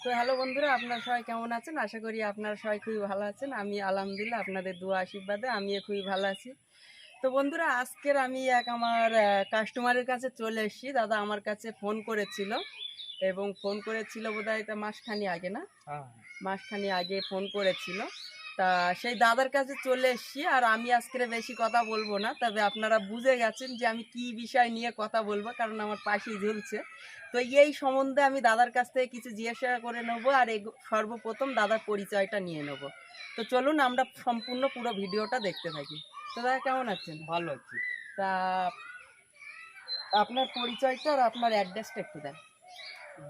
তো হ্যালো বন্ধুরা আপনারা সবাই কেমন আছেন? আশা করি আপনারা সবাই খুবই ভালো আছেন। আমি আলহামদুলিল্লাহ আপনাদের দোয়া আশীর্বাদে আমিও খুবই ভালো আছি। তো বন্ধুরা আজকের আমি এক আমার কাস্টমারের কাছে চলে এসেছি। দাদা আমার কাছে ফোন করেছিল এবং ফোন করেছিল বোধহয় এটা মাসখানি আগে না? হ্যাঁ। মাসখানি আগে ফোন করেছিল। তা সেই দাদার কাছে চলে এসেছি আর আমি আজকে বেশি কথা বলব না তবে আপনারা বুঝে গেছেন যে আমি কি বিষয় নিয়ে কথা বলব কারণ আমার পাশেই ঝুলছে। তো এই সম্বন্ধে আমি দাদার কাছ থেকে কিছু জিজ্ঞাসা করে নেব আর এই সর্বপ্রথম দাদার পরিচয়টা নিয়ে নেব। তো চলুন আমরা সম্পূর্ণ পুরো ভিডিওটা দেখতে থাকি। তো দাদা কেমন আছেন? ভালো আছি। তা আপনার পরিচয়টা আর আপনার অ্যাড্রেসটা একটু দেন।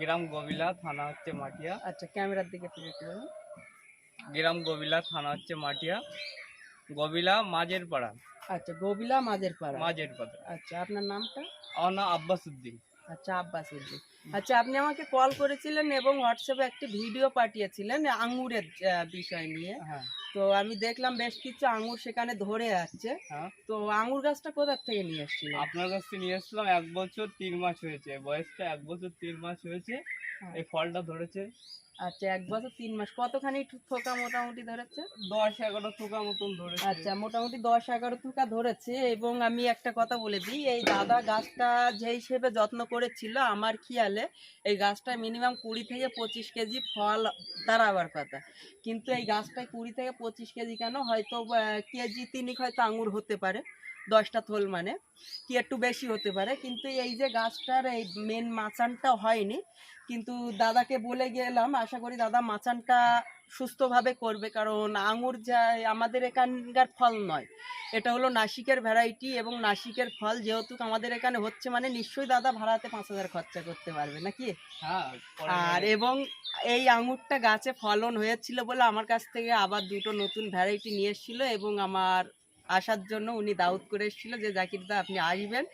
গ্রাম গবিলা থানা হচ্ছে মাটিয়া। আচ্ছা ক্যামেরার দিকে ফিরে একটু বলুন। গ্রাম গবিলা থানা হচ্ছে মাটিয়া। গবিলা মাঝের পাড়া আচ্ছা গোবিলা মাঝের পাড়া মাঝের পাড়া আচ্ছা আপনার নামটা? আমার নাম আব্বাস উদ্দিন আচ্ছা আব্বাস উদ্দিন আচ্ছা আপনি আমাকে কল করেছিলেন এবং হোয়াটসঅ্যাপে একটি ভিডিও পাঠিয়েছিলেন আঙ্গুরের বিষয় নিয়ে। হ্যাঁ। তো আমি দেখলাম বেশ কিছু আঙ্গুর সেখানে ধরে আছে। হ্যাঁ। তো আঙ্গুর গাছটা কোথার থেকে নিয়ে এসেছিলেন? আপনার কাছ থেকে নিয়ে এসেছিলাম এক বছর তিন মাস হয়েছে। বয়সটা এক বছর তিন মাস হয়েছে। হ্যাঁ। এই ফলটা ধরেছে আচ্ছা এক বছর তিন মাস। কতখানি থোকা মোটামুটি ধরেছে? দশ এগারো থোকা মতন ধরেছে। আচ্ছা মোটামুটি দশ এগারো থোকা ধরেছে এবং আমি একটা কথা বলে দিই এই দাদা গাছটা যে হিসেবে যত্ন করেছিল আমার খেয়ালে এই গাছটা মিনিমাম কুড়ি থেকে পঁচিশ কেজি ফল দাঁড়াবার কথা। কিন্তু এই গাছটায় কুড়ি থেকে পঁচিশ কেজি কেন? হয়তো কেজি তিনিক হয়তো আঙুর হতে পারে দশটা থোল মানে কি একটু বেশি হতে পারে। কিন্তু এই যে গাছটার এই মেন মাচানটা হয়নি কিন্তু দাদাকে বলে গেলাম আশা করি দাদা মাচানটা সুস্থভাবে করবে কারণ আঙুর যা আমাদের এখানকার ফল নয়। এটা হলো নাসিকের ভ্যারাইটি এবং নাসিকের ফল যেহেতু আমাদের এখানে হচ্ছে মানে নিশ্চয়ই দাদা ভাড়াতে পাঁচ হাজার খরচা করতে পারবে নাকি? হ্যাঁ আর এবং এই আঙুরটা গাছে ফলন হয়েছিল বলে আমার কাছ থেকে আবার দুটো নতুন ভ্যারাইটি নিয়ে এসেছিল এবং আমার আসার জন্য উনি দাউদ করে এসেছিল যে জাকিরদা আপনি আসবেন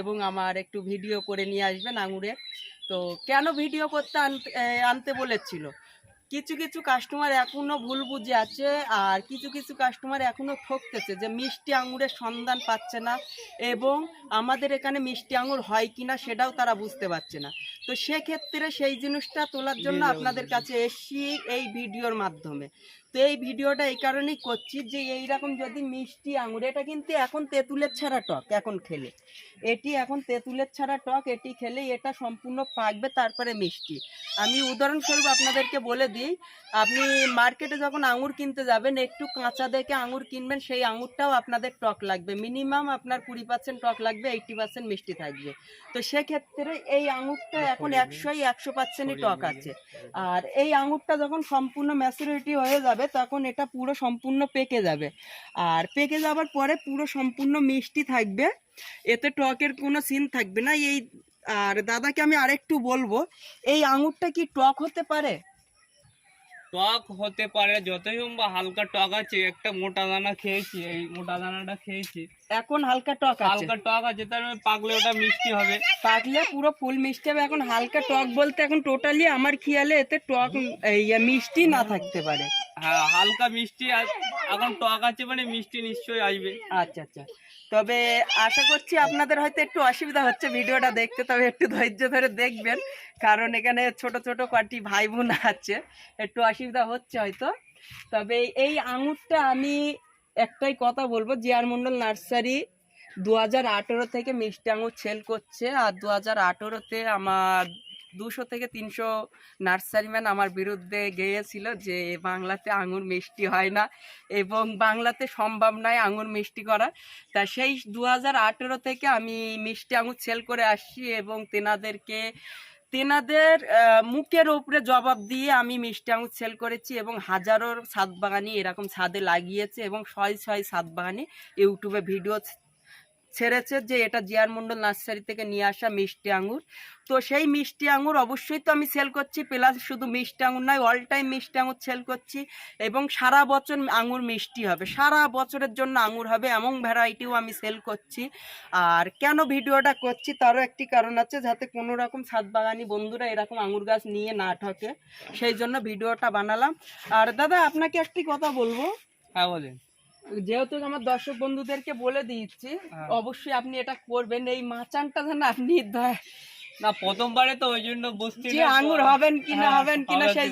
এবং আমার একটু ভিডিও করে নিয়ে আসবেন আঙুরের তো কেন ভিডিও করতে আনতে আনতে বলেছিল? কিছু কিছু কাস্টমার এখনও ভুল বুঝে আছে আর কিছু কিছু কাস্টমার এখনও ঠকতেছে যে মিষ্টি আঙুরের সন্ধান পাচ্ছে না এবং আমাদের এখানে মিষ্টি আঙুর হয় কি না সেটাও তারা বুঝতে পারছে না। তো সেক্ষেত্রে সেই জিনিসটা তোলার জন্য আপনাদের কাছে এসছি এই ভিডিওর মাধ্যমে। তো এই ভিডিওটা এই কারণেই করছি যে এইরকম যদি মিষ্টি আঙুর এটা কিন্তু এখন তেঁতুলের ছাড়া টক এখন খেলে। এটি এখন তেঁতুলের ছাড়া টক এটি খেলে এটা সম্পূর্ণ পাকবে তারপরে মিষ্টি। আমি উদাহরণস্বরূপ আপনাদেরকে বলে দিই আপনি মার্কেটে যখন আঙুর কিনতে যাবেন একটু কাঁচা দেখে আঙুর কিনবেন সেই আঙুরটাও আপনাদের টক লাগবে। মিনিমাম আপনার কুড়ি পার্সেন্ট টক লাগবে এইটটি পার্সেন্ট মিষ্টি থাকবে। তো সেক্ষেত্রে এই আঙুরটা এখন একশোই একশো পার্সেন্টই টক আছে। আর এই আঙুরটা যখন সম্পূর্ণ ম্যাচুরিটি হয়ে যাবে তখন এটা পুরো সম্পূর্ণ পেকে যাবে। আর পেকে যাওয়ার পরে পুরো সম্পূর্ণ মিষ্টি থাকবে। এতে টকের কোনো সিন থাকবে না। এই, আর দাদাকে আমি আরেকটু বলব, এই আঙুরটা কি টক হতে পারে? টক হতে পারে যতই বা হালকা টক আছে একটা মোটা দানা খেয়েছি এই মোটা দানাটা খেয়েছি। এখন হালকা টক আছে। হালকা টক আছে তার মানে পাকলে ওটা মিষ্টি হবে। পাকলে পুরো ফুল মিষ্টি হবে এখন হালকা টক বলতে এখন টোটালি আমার খেয়ালে এতে টক এই মিষ্টি না থাকতে পারে। হ্যাঁ হালকা মিষ্টি আ- এখন টক আছে মানে মিষ্টি নিশ্চয়ই আসবে। আচ্ছা আচ্ছা। তবে আশা করছি আপনাদের হয়তো একটু অসুবিধা হচ্ছে ভিডিওটা দেখতে, তবে একটু ধৈর্য ধরে দেখবেন। কারণ এখানে ছোট ছোট কটি ভাই বোন আছে, একটু অসুবিধা হচ্ছে হয়তো। তবে এই আঙুরটা আমি একটাই কথা বলব, জিয়ার মন্ডল নার্সারি দু হাজার আঠেরো থেকে মিষ্টি আঙুর সেল করছে, আর দু হাজার আমার দুশো থেকে তিনশো নার্সারিম্যান আমার বিরুদ্ধে গিয়েছিল যে বাংলাতে আঙুর মিষ্টি হয় না এবং বাংলাতে সম্ভব নয় আঙুর মিষ্টি করা তা সেই দু হাজার আঠেরো থেকে আমি মিষ্টি আঙুর সেল করে আসছি এবং তেনাদেরকে, তেনাদের মুখের উপরে জবাব দিয়ে আমি মিষ্টি আঙুর সেল করেছি এবং হাজারো সাত বাগানি এরকম ছাদে লাগিয়েছে এবং ছয় ছয় সাত বাগানি ইউটিউবে ভিডিও ছেড়েছে যে এটা জিয়ার মন্ডল নার্সারি থেকে নিয়ে আসা মিষ্টি আঙুর। তো সেই মিষ্টি আঙুর অবশ্যই তো আমি সেল করছি প্লাস শুধু মিষ্টি আঙুর নয় অল টাইম মিষ্টি আঙুর সেল করছি এবং সারা বছর আঙুর মিষ্টি হবে। সারা বছরের জন্য আঙুর হবে এমন ভ্যারাইটিও আমি সেল করছি। আর কেন ভিডিওটা করছি তারও একটি কারণ আছে, যাতে কোনো রকম ছাদ বাগানি বন্ধুরা এরকম আঙুর গাছ নিয়ে না ঠকে। সেই জন্য ভিডিওটা বানালাম। আর দাদা, আপনাকে একটি কথা বলব। হ্যাঁ বলেন। যেহেতু আমার দর্শক বন্ধুদেরকে বলে দিচ্ছি হ্যাঁ। অবশ্যই আপনি এটা করবেন এই মাচানটা যেন আপনি না প্রথমবারে তো ওই জন্য বুঝতে আঙুর আঙ্গুর হবেন কিনা হ্যাঁ, হবেন কিনা সেই